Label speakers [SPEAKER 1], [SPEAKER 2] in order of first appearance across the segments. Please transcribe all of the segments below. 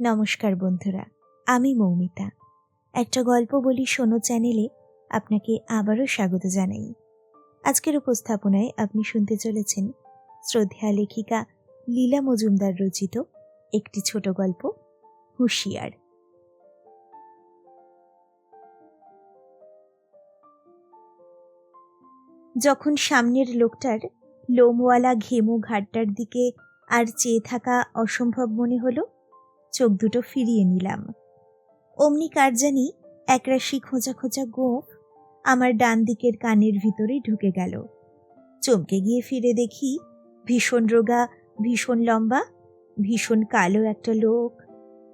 [SPEAKER 1] নমস্কার বন্ধুরা, আমি মৌমিতা। একটা গল্প বলি শোনো চ্যানেলে, আপনাকে আবারও স্বাগত জানাই। আজকের উপস্থাপনায় আপনি শুনতে চলেছেন শ্রদ্ধেয়া লেখিকা লীলা মজুমদার রচিত একটি ছোট গল্প, হুঁশিয়ার। যখন সামনের লোকটার লোমওয়ালা ঘেমো ঘাটটার দিকে আর চেয়ে থাকা অসম্ভব মনে হলো চোখ দুটো ফিরিয়ে নিলাম। অমনি কার জানি একরাশি খোঁচা খোঁচা গোঁফ আমার ডান দিকের কানের ভিতরে ঢুকে গেল। চমকে গিয়ে ফিরে দেখি ভীষণ রোগা, ভীষণ লম্বা, ভীষণ কালো একটা লোক।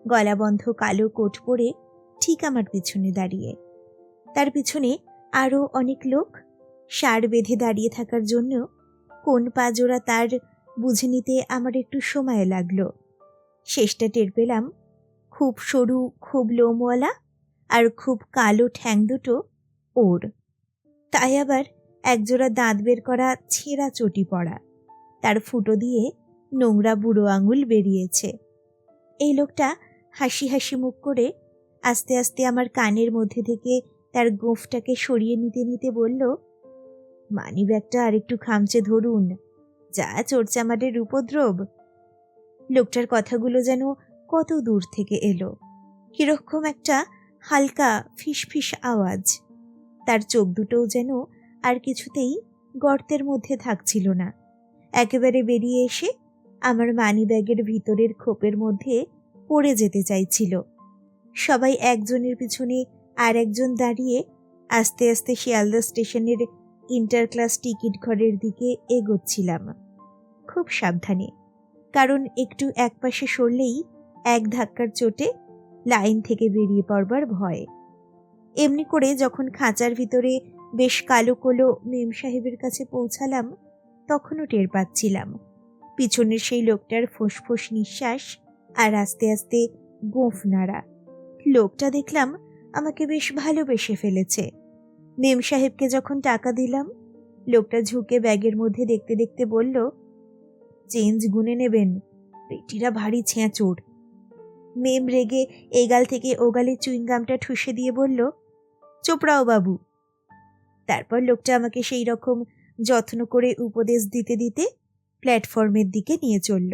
[SPEAKER 1] গলাবন্ধ কালো কোট পরে ঠিক আমার পিছনে দাঁড়িয়ে। তার পিছনে আরও অনেক লোক সার বেঁধে দাঁড়িয়ে থাকার জন্য কোন পাজোড়া তার বুঝে নিতে আমার একটু সময় লাগল। শেষটা টের পেলাম। খুব সরু, খুব লোমওয়ালা আর খুব কালো ঠ্যাং দুটো ওর। তাই আবার একজোড়া দাঁত বের করা ছেঁড়া চটি পড়া তার ফুটো দিয়ে নোংরা বুড়ো আঙুল বেরিয়েছে। এই লোকটা হাসি হাসি মুখ করে আস্তে আস্তে আমার কানের মধ্যে থেকে তার গোঁফটাকে সরিয়ে নিতে নিতে বলল মানি ব্যাগটা আরেকটু খামচে ধরুন। যা চোরচামারের উপদ্রব লোকটার কথাগুলো যেন কত দূর থেকে এলো। কীরকম একটা হালকা ফিসফিস আওয়াজ। তার চোখ দুটোও যেন আর কিছুতেই গর্তের মধ্যে থাকছিল না। একেবারে বেরিয়ে এসে আমার মানি ব্যাগের ভিতরের খোপের মধ্যে পড়ে যেতে চাইছিল। সবাই একজনের পিছনে আর একজন দাঁড়িয়ে আস্তে আস্তে শিয়ালদা স্টেশনের ইন্টার ক্লাস টিকিট ঘরের দিকে এগোচ্ছিলাম। খুব সাবধানে কারণ একটু একপাশে সরলেই এক ধাক্কার চোটে লাইন থেকে বেরিয়ে পড়বার ভয়। এমনি করে যখন খাঁচার ভিতরে বেশ কালো কলো মেম সাহেবের কাছে পৌঁছালাম, তখনও টের পাচ্ছিলাম। পিছনের সেই লোকটার ফোঁস নিঃশ্বাস আর আস্তে আস্তে গোঁফ নাড়া। লোকটা দেখলাম আমাকে বেশ ভালোবেসে ফেলেছে। মেম সাহেবকে যখন টাকা দিলাম, লোকটা ঝুঁকে ব্যাগের মধ্যে দেখতে দেখতে বলল চেঞ্জ গুনে নেবেন। পেটিরা ভারী ছেঁচোর মেম রেগে এগাল থেকে ওগালে চুইংগামটা ঠুসে দিয়ে বলল, চোপড়াও বাবু। তারপর লোকটা আমাকে সেই রকম যত্ন করে উপদেশ দিতে দিতে প্ল্যাটফর্মের দিকে নিয়ে চলল।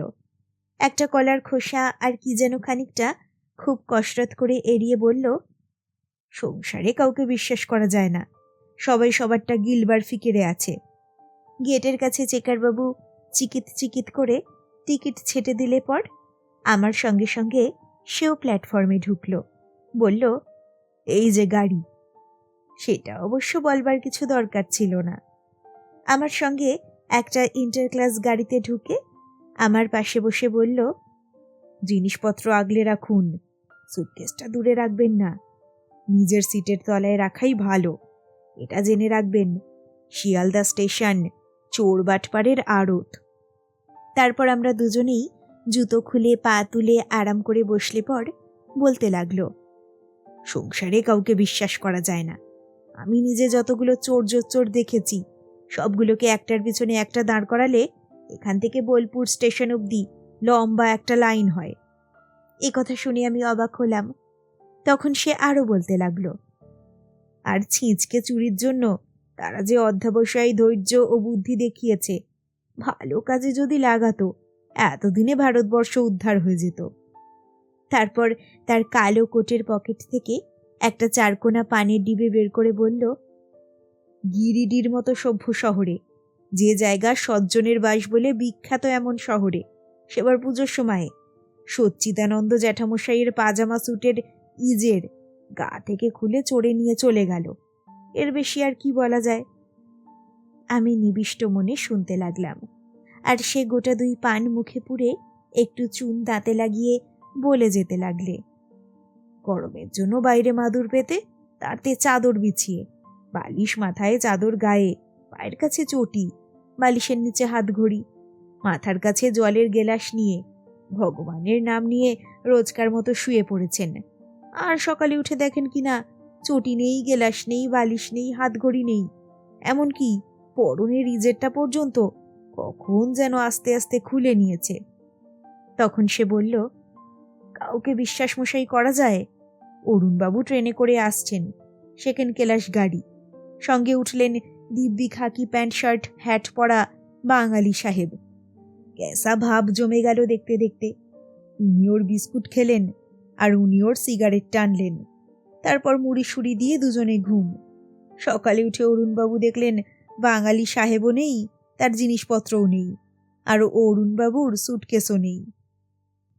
[SPEAKER 1] একটা কলার খোসা আর কি যেন খানিকটা খুব কসরত করে এড়িয়ে বলল, সংসারে কাউকে বিশ্বাস করা যায় না। সবাই সবারটা গিলবার ফিকেরে আছে। গেটের কাছে চেকারবাবু চিকিত চিকিত করে টিকিট ছেটে দিলে পর আমার সঙ্গে সঙ্গে সেও প্ল্যাটফর্মে ঢুকল। বলল, এই যে গাড়ি। সেটা অবশ্য বলবার কিছু দরকার ছিল না। আমার সঙ্গে একটা ইন্টার ক্লাস গাড়িতে ঢুকে আমার পাশে বসে বলল, জিনিসপত্র আগলে রাখুন, সুটকেসটা দূরে রাখবেন না। নিজের সিটের তলায় রাখাই ভালো, এটা জেনে রাখবেন। শিয়ালদা স্টেশন চোর বাটপাড়ের আড়ত। তারপর আমরা দুজনেই জুতো খুলে, পা তুলে আরাম করে বসলে পর বলতে লাগল, সংসারে কাউকে বিশ্বাস করা যায় না। আমি নিজে যতগুলো চোর চোর দেখেছি, সবগুলোকে একটার পিছনে একটা দাঁড় করালে এখান থেকে বোলপুর স্টেশন অবধি লম্বা একটা লাইন হয়। এ কথা শুনে আমি অবাক হলাম। তখন সে আরও বলতে লাগল, আর ছিঁচকে চুরির জন্য তারা যে অধ্যাবসায়ী, ধৈর্য ও বুদ্ধি দেখিয়েছে ভালো কাজে যদি লাগাতো, এতদিনে ভারতবর্ষ উদ্ধার হয়ে যেত। তারপর তার কালো কোটের পকেট থেকে একটা চারকোনা পানের ডিবে বের করে বলল, গিরিডির মতো সভ্য শহরে, যে জায়গা সজ্জনের বাস বলে বিখ্যাত এমন শহরে, সেবার পুজোর সময়ে সচ্চিদানন্দ জ্যাঠামশাইয়ের পাজামা স্যুটের ইজের গা থেকে খুলে চড়ে নিয়ে চলে গেল। এর বেশি আর কি বলা যায়? আমি নিবিষ্ট মনে শুনতে লাগলাম। আর সে গোটা দুই পান মুখে পুড়ে একটু চুন দাঁতে লাগিয়ে বলে যেতে লাগলে। গরমের জন্য বাইরে মাদুর পেতে তাতে চাদর বিছিয়ে, বালিশ মাথায় চাদর গায়ে, পায়ের কাছে চটি, বালিশের নিচে হাত ঘড়ি, মাথার কাছে জলের গেলাস নিয়ে, ভগবানের নাম নিয়ে রোজকার মতো শুয়ে পড়েছেন। আর সকালে উঠে দেখেন কি না চটি নেই, গেলাস নেই, বালিশ নেই, হাত ঘড়ি নেই। এমনকি পরনের ইজেরটা পর্যন্ত কখন যেন আস্তে আস্তে খুলে নিয়েছে। তখন সে বলল, কাউকে বিশ্বাস মশাই করা যায়? অরুণবাবু ট্রেনে করে আসছেন। সেকেন্ড ক্লাস গাড়ি। সঙ্গে উঠলেন দিব্যি খাকি প্যান্ট শার্ট, হ্যাট পরা বাঙালি সাহেব। ক্যাসা ভাব জমে গেল দেখতে দেখতে। ইনি ওর বিস্কুট খেলেন আর উনি ওর সিগারেট টানলেন। তারপর মুড়ি সুড়ি দিয়ে দুজনে ঘুম। সকালে উঠে অরুণবাবু দেখলেন বাঙালি সাহেবও নেই, তার জিনিসপত্রও নেই, আর অরুণবাবুর সুটকেসও নেই।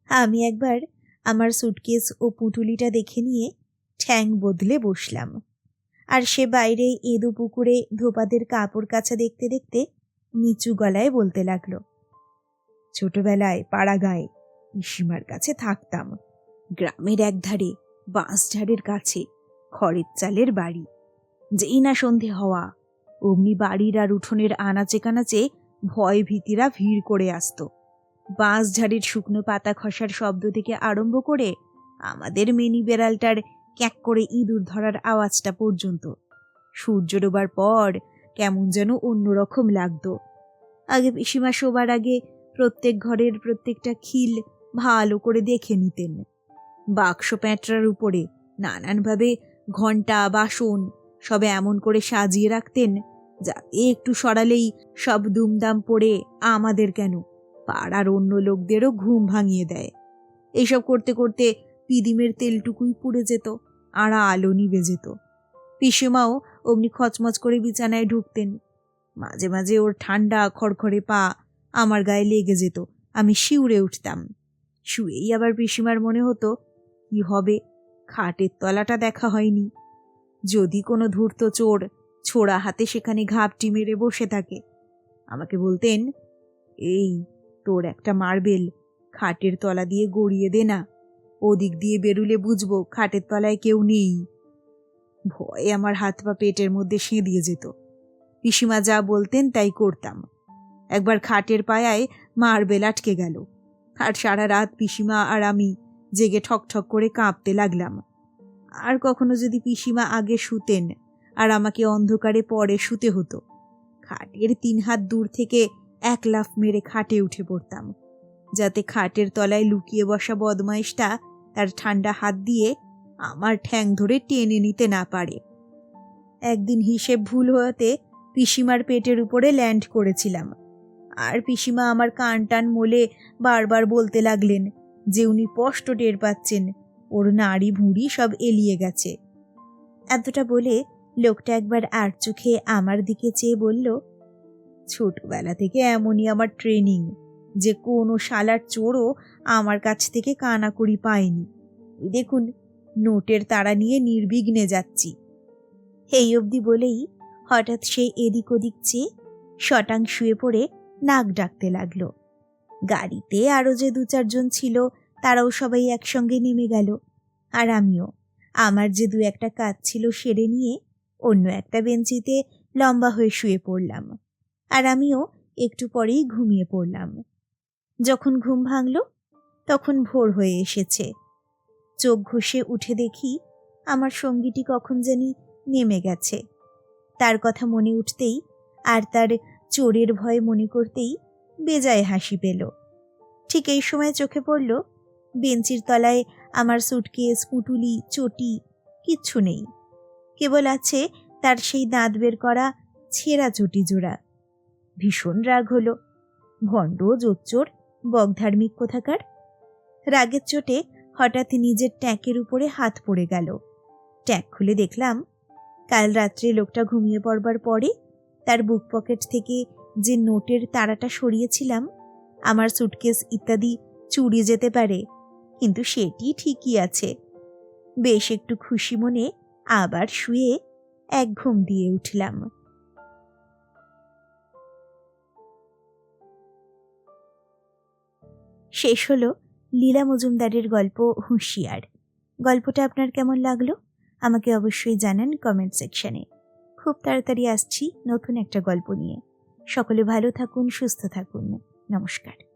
[SPEAKER 1] আমি একবার আমার সুটকেস ও পুঁটুলিটা দেখে নিয়ে ঠ্যাং বদলে বসলাম। আর সে বাইরে এদো পুকুরে ধোপাদের কাপড় কাছা দেখতে দেখতে নিচু গলায় বলতে লাগল, ছোটবেলায় পাড়া গায়ে পিসিমার কাছে থাকতাম, গ্রামের একধারে, বাঁশঝাড়ের কাছে, খড়ের চালের বাড়ি, যেই না সন্ধে হওয়া অমনি বাড়ির আর উঠোনের আনাচে কানাচে ভয় ভীতিরা ভিড় করে আসতো। বাঁশঝাড়ের শুকনো পাতা খসার শব্দ থেকে আরম্ভ করে আমাদের মিনি বেড়ালটার ক্যাক করে ইঁদুর ধরার আওয়াজটা পর্যন্ত। সূর্য ডোবার পর কেমন যেন অন্যরকম লাগতো। আগে পিসিমা শোবার আগে প্রত্যেক ঘরের প্রত্যেকটা খিল ভালো করে দেখে নিতেন। বাক্স প্যাঁটরার উপরে নানানভাবে ঘণ্টা বাসন সব এমন করে সাজিয়ে রাখতেন যাতে একটু সরালেই সব দুমদাম পড়ে আমাদের কেন? পাড়ার অন্য লোকদেরও ঘুম ভাঙিয়ে দেয়। এইসব করতে করতে পিদিমের তেলটুকুই পুড়ে যেত আড়া আলো নিভে যেত পিসিমাও অমনি খচমচ করে বিছানায় ঢুকতেন। মাঝে মাঝে ওর ঠান্ডা খড়খড়ে পা আমার গায়ে লেগে যেত, আমি শিউরে উঠতাম। শুয়েই আবার পিসিমার মনে হতো, কি হবে? খাটের তলাটা দেখা হয়নি। যদি কোনো ধূর্ত চোর ছোড়া হাতে সেখানে ঘাপটি মেরে বসে থাকে। আমাকে বলতেন, এই, তোর একটা মার্বেল, খাটের তলা দিয়ে গড়িয়ে দে না। ওদিক দিয়ে বেরুলে বুঝব খাটের তলায় কেউ নেই। ভয়ে আমার হাত পা পেটের মধ্যে সেঁদিয়ে যেত। পিসিমা যা বলতেন তাই করতাম। একবার খাটের পায়ায় মার্বেল আটকে গেল। আর সারা রাত পিসিমা আর আমি জেগে ঠক ঠক করে কাঁপতে লাগলাম। আর কখনো যদি পিসিমা আগে শুতেন আর আমাকে অন্ধকারে পরে শুতে হতো। খাটের তিন হাত দূর থেকে এক লাফ মেরে খাটে উঠে পড়তাম, যাতে খাটের তলায় লুকিয়ে বসা বদমাইশটা তার ঠান্ডা হাত দিয়ে আমার ঠ্যাং ধরে টেনে নিতে না পারে। একদিন হিসেব ভুল হওয়াতে পিসিমার পেটের উপরে ল্যান্ড করেছিলাম, আর পিসিমা আমার কান টান মোলে বারবার বলতে লাগলেন যে উনি স্পষ্ট টের পাচ্ছেন, ওর নাড়ি ভুঁড়ি সব এলিয়ে গেছে। এতটা বলে লোকটা একবার আর চোখে আমার দিকে চেয়ে বলল, ছোটবেলা থেকে এমনই আমার ট্রেনিং যে কোনো শালার চোরও আমার কাছ থেকে কানাকড়ি পায়নি। দেখুন, নোটের তাড়া নিয়ে নির্বিঘ্নে যাচ্ছি। এই অবধি বলেই হঠাৎ সে এদিক ওদিক চেয়ে শটাং শুয়ে পড়ে নাক ডাকতে লাগল। গাড়িতে আরও যে দু চারজন ছিল, তারাও সবাই একসঙ্গে নেমে গেল। আর আমিও। আমার যে দু একটা কাজ ছিল সেরে নিয়ে অন্য একটা বেঞ্চিতে লম্বা হয়ে শুয়ে পড়লাম আর আমিও একটু পরেই ঘুমিয়ে পড়লাম। যখন ঘুম ভাঙল, তখন ভোর হয়ে এসেছে। চোখ ঘষে উঠে দেখি আমার সঙ্গীটি কখন জানি নেমে গেছে। তার কথা মনে উঠতেই আর তার চোরের ভয় মনে করতেই বেজায় হাসি পেল। ঠিক এই সময় চোখে পড়ল, বেঞ্চির তলায় আমার সুটকেস, পুটুলি, চটি কিচ্ছু নেই। কেবল আছে তার সেই দাঁত বের করা ছেঁড়া চটি জোড়া। ভীষণ রাগ হলো। ভণ্ড জোচ্চোর, বকধার্মিক কোথাকার? রাগের চোটে হঠাৎ নিজের ট্যাঁকের উপরে হাত পড়ে গেল। ট্যাঁক খুলে দেখলাম, কাল রাত্রে লোকটা ঘুমিয়ে পড়বার পরে তার বুক পকেট থেকে যে নোটের তারাটা সরিয়েছিলাম, আমার সুটকেস ইত্যাদি চুরি যেতে পারে, কিন্তু সেটি ঠিকই আছে। বেশ একটু খুশি মনে আবার শুয়ে এক ঘুম দিয়ে উঠলাম। শেষ হলো লীলা মজুমদারের গল্প হুঁশিয়ার। গল্পটা আপনার কেমন লাগল? আমাকে অবশ্যই জানান কমেন্ট সেকশনে খুব তাড়াতাড়ি আসছি নতুন একটা গল্প নিয়ে। সকলে ভালো থাকুন, সুস্থ থাকুন। নমস্কার।